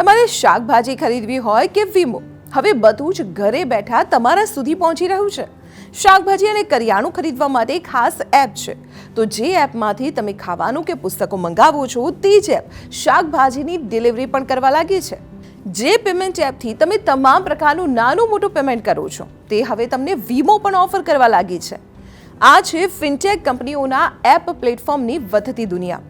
તમારે શાકભાજી ખરીદવી હોય કે વીમો, હવે બધું જ ઘરે બેઠા તમારા સુધી પહોંચી રહ્યું છે. શાકભાજી અને કરિયાણું ખરીદવા માટે ખાસ એપ છે. તો જે એપમાંથી તમે ખાવાનું કે પુસ્તકો મંગાવો છો, તે જ એપ શાકભાજીની ડિલિવરી પણ કરવા લાગી છે. જે પેમેન્ટ એપથી તમે તમામ પ્રકારનું નાનું મોટું પેમેન્ટ કરો છો, તે હવે તમને વીમો પણ ઓફર કરવા લાગી છે. આ છે ફિનટેક કંપનીઓના એપ પ્લેટફોર્મની વધતી દુનિયા.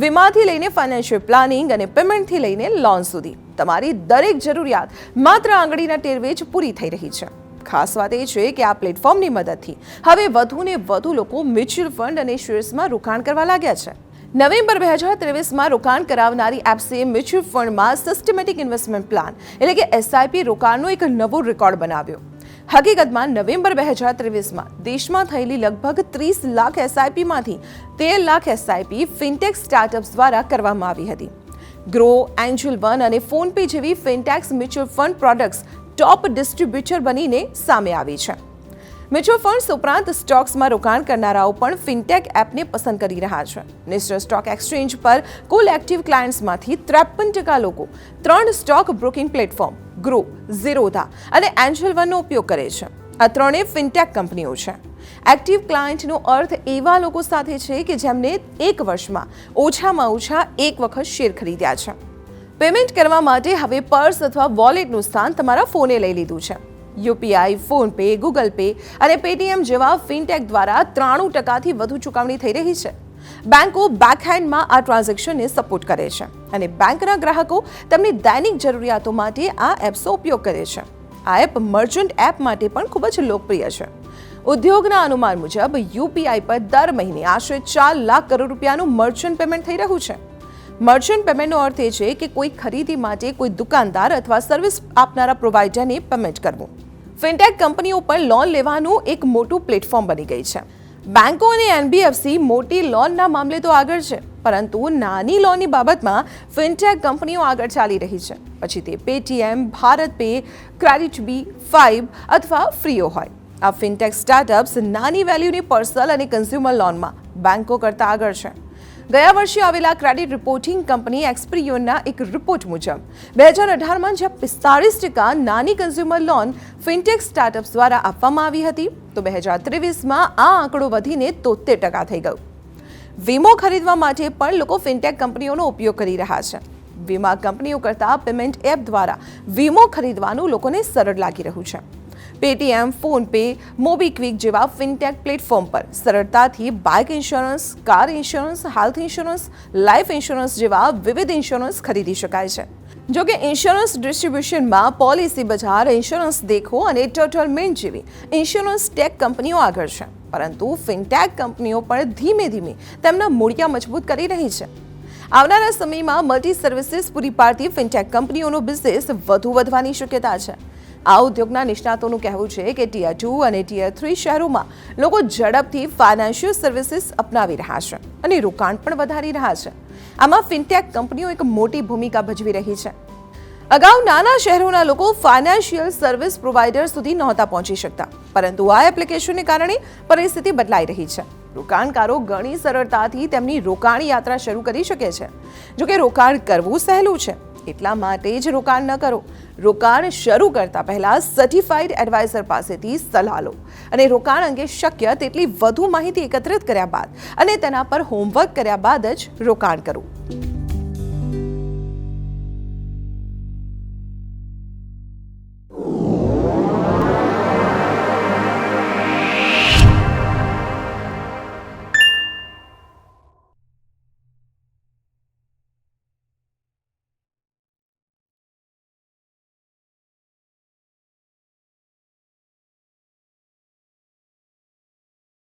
વીમાથી લઈને ફાઇનાન્શિયલ પ્લાનિંગ અને પેમેન્ટથી લઈને લોન સુધી. તમારી દરેક જરૂરિયાત માત્ર આંગળીના ટેરવે જ પૂરી થઈ રહી છે. ખાસ વાત એ છે કે આ પ્લેટફોર્મની મદદથી હવે વધુને વધુ લોકો મ્યુચ્યુઅલ ફંડ અને શેર્સમાં રોકાણ કરવા લાગ્યા છે. નવેમ્બર બે હજાર ત્રેવીસમાં રોકાણ કરાવનારી એપ્સે મ્યુચ્યુઅલ ફંડમાં સિસ્ટમેટિક ઇન્વેસ્ટમેન્ટ પ્લાન એટલે કે એસઆઈપી રોકાણનો એક નવો રેકોર્ડ બનાવ્યો. હકીકતમાં નવેમ્બર બે હજાર ત્રેવીસમાં દેશમાં થયેલી લગભગ ત્રીસ લાખ એસઆઈપીમાંથી તેર લાખ એસઆઈપી ફિનટેક સ્ટાર્ટઅપ્સ દ્વારા કરવામાં આવી હતી. ગ્રો એન્જલ વન અને ફોનપે જેવી fintechs mutual fund products top distributor બનીને સામે આવી છે. મ્યુચ્યુઅલ ફંડ્સ ઉપરાંત સ્ટોક્સમાં રોકાણ કરનારાઓ પણ ફિનટેક એપને પસંદ કરી રહ્યા છે. નેશનલ સ્ટોક એક્સચેન્જ પર કુલ એક્ટિવ ક્લાયન્ટ્સમાંથી ત્રેપન ટકા લોકો ત્રણ stock broking platform, Groww, Zerodha અને એન્જલ વનનો ઉપયોગ કરે છે. આ ત્રણેય ફિનટેક કંપનીઓ છે. એક્ટિવ ક્લાયન્ટનો અર્થ એવા લોકો સાથે છે કે જેમને એક વર્ષમાં ઓછામાં ઓછા એક વખત શેર ખરીદ્યા છે. પેમેન્ટ કરવા માટે હવે પર્સ અથવા વોલેટનું સ્થાન તમારા ફોને લઈ લીધું છે. યુપીઆઈ, ફોનપે, ગૂગલ પે અને પેટીએમ જેવા ફિનટેક દ્વારા ત્રાણું ટકાથી વધુ ચૂકવણી થઈ રહી છે. બેંકો બેકહેન્ડમાં આ ટ્રાન્ઝેક્શનને સપોર્ટ કરે છે અને બેંકના ગ્રાહકો તેમની દૈનિક જરૂરિયાતો માટે આ એપ્સનો ઉપયોગ કરે છે. આ એપ મર્ચન્ટ એપ માટે પણ ખૂબ જ લોકપ્રિય છે. ઉદ્યોગના અનુમાન મુજબ યુપીઆઈ પર દર મહિને આશરે ચાર લાખ કરોડ રૂપિયાનું મર્ચન્ટ પેમેન્ટ થઈ રહ્યું છે. મર્ચન્ટ પેમેન્ટનો અર્થ એ છે કે કોઈ ખરીદી માટે કોઈ દુકાનદાર અથવા સર્વિસ આપનારા પ્રોવાઈડરને પેમેન્ટ કરવું. ફિનટેક કંપનીઓ પર લોન લેવાનું એક મોટું પ્લેટફોર્મ બની ગઈ છે. બેંકો અને એનબીએફસી મોટી લોનના મામલે તો આગળ છે, પરંતુ નાની લોનની બાબતમાં ફિનટેક કંપનીઓ આગળ ચાલી રહી છે. પછી તે Paytm BharatPe KreditBee Fibe અથવા ફ્રીઓ હોય. આ ફિનટેક સ્ટાર્ટઅપ્સ નાની વેલ્યુની પર્સનલ અને કન્ઝ્યુમર લોનમાં બેંકો કરતાં આગળ છે. ગયા વર્ષે આવેલા ક્રેડિટ રિપોર્ટિંગ કંપની એક્સપ્રિયોનના એક રિપોર્ટ મુજબ, બે હજાર અઢારમાં જ્યાં પિસ્તાળીસ ટકા નાની કન્ઝ્યુમર લોન ફિનટેક સ્ટાર્ટઅપ્સ દ્વારા આપવામાં આવી હતી, તો બે હજાર ત્રેવીસમાં આ આંકડો વધીને તોતેર ટકા થઈ ગયો. વીમો ખરીદવા માટે પણ લોકો ફિનટેક કંપનીઓનો ઉપયોગ કરી રહ્યા છે. વીમા કંપનીઓ કરતાં પેમેન્ટ એપ દ્વારા વીમો ખરીદવાનું લોકોને સરળ લાગી રહ્યું છે. પેટીએમ, ફોનપે, મોબીક્વિક જેવા ફિનટેક પ્લેટફોર્મ પર. સરળતાથી bike insurance, car insurance, health insurance life insurance જેવા વિવિધ ઇન્સ્યોરન્સ ખરીદી શકાય છે. જો કે ઇન્સ્યોરન્સ ડિસ્ટ્રીબ્યુશનમાં પોલિસી બજાર, ઇન્સ્યોરન્સ દેખો અને ટોટલ મિન્ટ જેવી ઇન્સ્યોરન્સ ટેક કંપનીઓ આગળ છે. પરંતુ ફિનટેક કંપનીઓ પણ ધીમે ધીમે તેમના મૂળિયા મજબૂત કરી રહી છે. આવનારા સમયમાં મલ્ટી સર્વિસીસ પૂરી પાડતી ફિનટેક કંપનીઓનો બિઝનેસ વધુ વધવાની શક્યતા છે. આ ઉદ્યોગના નિષ્ણાતોનું કહેવું છે કે ટીયર ટુ અને ટીયર થ્રી શહેરોમાં લોકો ઝડપથી ફાઇનાન્શિયલ સર્વિસીસ અપનાવી રહ્યા છે અને રોકાણ પણ વધારી રહ્યા છે. આમાં ફિનટેક કંપનીઓ એક મોટી ભૂમિકા ભજવી રહી છે. અગાઉ નાના શહેરોના લોકો ફાઇનાન્શિયલ સર્વિસ પ્રોવાઈડર સુધી નહોતા પહોંચી શકતા, પરંતુ આ એપ્લિકેશનને કારણે પરિસ્થિતિ બદલાઈ રહી છે. રોકાણકારો ઘણી સરળતાથી તેમની રોકાણ યાત્રા શરૂ કરી શકે છે. જો કે રોકાણ કરવું સહેલું છે. એટલા માટે જ રોકાણ ન કરો. રોકાણ શરૂ કરતા પહેલા સર્ટિફાઈડ એડવાઇઝર પાસેથી સલાહ લો. અને રોકાણ અંગે શક્ય તેટલી વધુ માહિતી એકત્રિત કર્યા બાદ અને તેના પર હોમવર્ક કર્યા બાદ જ રોકાણ કરવું